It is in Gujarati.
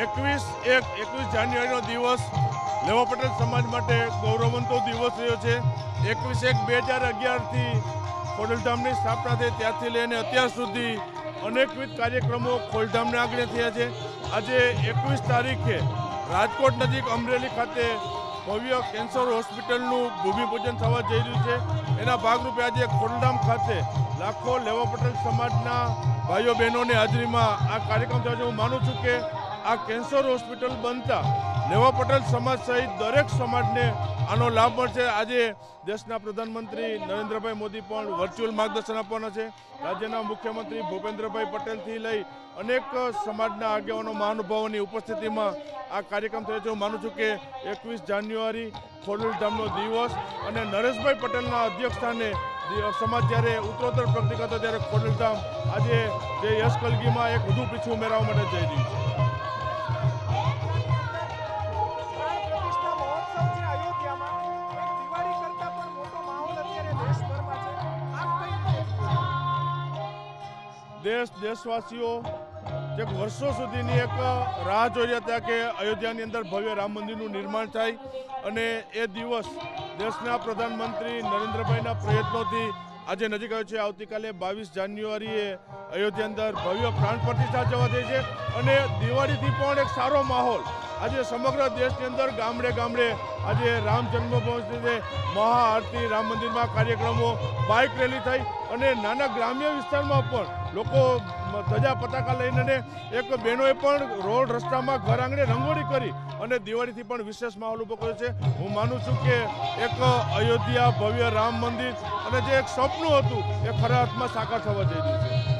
એકવીસ એક, એકવીસ જાન્યુઆરીનો દિવસ. લેવા પટેલ સમાજ માટે ગૌરવવંતો દિવસ રહ્યો છે. એકવીસ એક બે હજાર અગિયારથી ખોડલધામની સ્થાપના થઈ. ત્યારથી લઈને અત્યાર સુધી અનેકવિધ કાર્યક્રમો ખોડલધામને આગળ થયા છે. આજે એકવીસ તારીખે રાજકોટ નજીક અમરેલી ખાતે ભવ્ય કેન્સર હોસ્પિટલનું ભૂમિપૂજન થવા જઈ રહ્યું છે. એના ભાગરૂપે આજે ખોડલધામ ખાતે લાખો લેવા પટેલ સમાજના ભાઈઓ બહેનોની હાજરીમાં આ કાર્યક્રમ થયો છે. હું માનું છું કે આ કેન્સર હોસ્પિટલ બનતા લેવા પટેલ સમાજ સહિત દરેક સમાજને આનો લાભ મળશે. આજે દેશના પ્રધાનમંત્રી નરેન્દ્રભાઈ મોદી પણ વર્ચ્યુઅલ માર્ગદર્શન આપવાના છે. રાજ્યના મુખ્યમંત્રી ભૂપેન્દ્રભાઈ પટેલથી લઈ અનેક સમાજના આગેવાનો મહાનુભાવોની ઉપસ્થિતિમાં આ કાર્યક્રમ થયો છે. હું માનું છું કે એકવીસ જાન્યુઆરી ખોડલધામનો દિવસ અને નરેશભાઈ પટેલના અધ્યક્ષસ્થાને સમાજ જ્યારે ઉત્તરોત્તર પ્રગતિ કરતો, ત્યારે ખોડલધામ આજે જે યશ કલગીમાં એક વધુ પીછું ઉમેરવા માટે જઈ રહ્યું છે. દેશ દેશવાસીઓ, જે વર્ષો સુધીની એક રાહ જોઈ હતા કે અયોધ્યાની અંદર ભવ્ય રામ મંદિરનું નિર્માણ થાય અને એ દિવસ દેશના પ્રધાનમંત્રી નરેન્દ્રભાઈના પ્રયત્નોથી આજે નજીક આવ્યો છે. આવતીકાલે બાવીસ જાન્યુઆરીએ અયોધ્યા અંદર ભવ્ય પ્રાણ પ્રતિષ્ઠા જવા થઈ છે અને દિવાળીથી પણ એક સારો માહોલ આજે સમગ્ર દેશની અંદર ગામડે ગામડે આજે રામ જન્મભૂમિ મહાઆરતી રામ મંદિરમાં કાર્યક્રમો, બાઇક રેલી થઈ અને નાના ગ્રામ્ય વિસ્તારમાં પણ લોકો ધજા પતાકા લઈને એક બહેનોએ પણ રોડ રસ્તામાં ઘર આંગણે રંગોળી કરી અને દિવાળીથી પણ વિશેષ માહોલ ઊભો કર્યો છે. હું માનું છું કે એક અયોધ્યા ભવ્ય રામ મંદિર અને જે એક સપનું હતું એ ખરા અર્થમાં સાકાર થવા જઈ રહ્યું છે.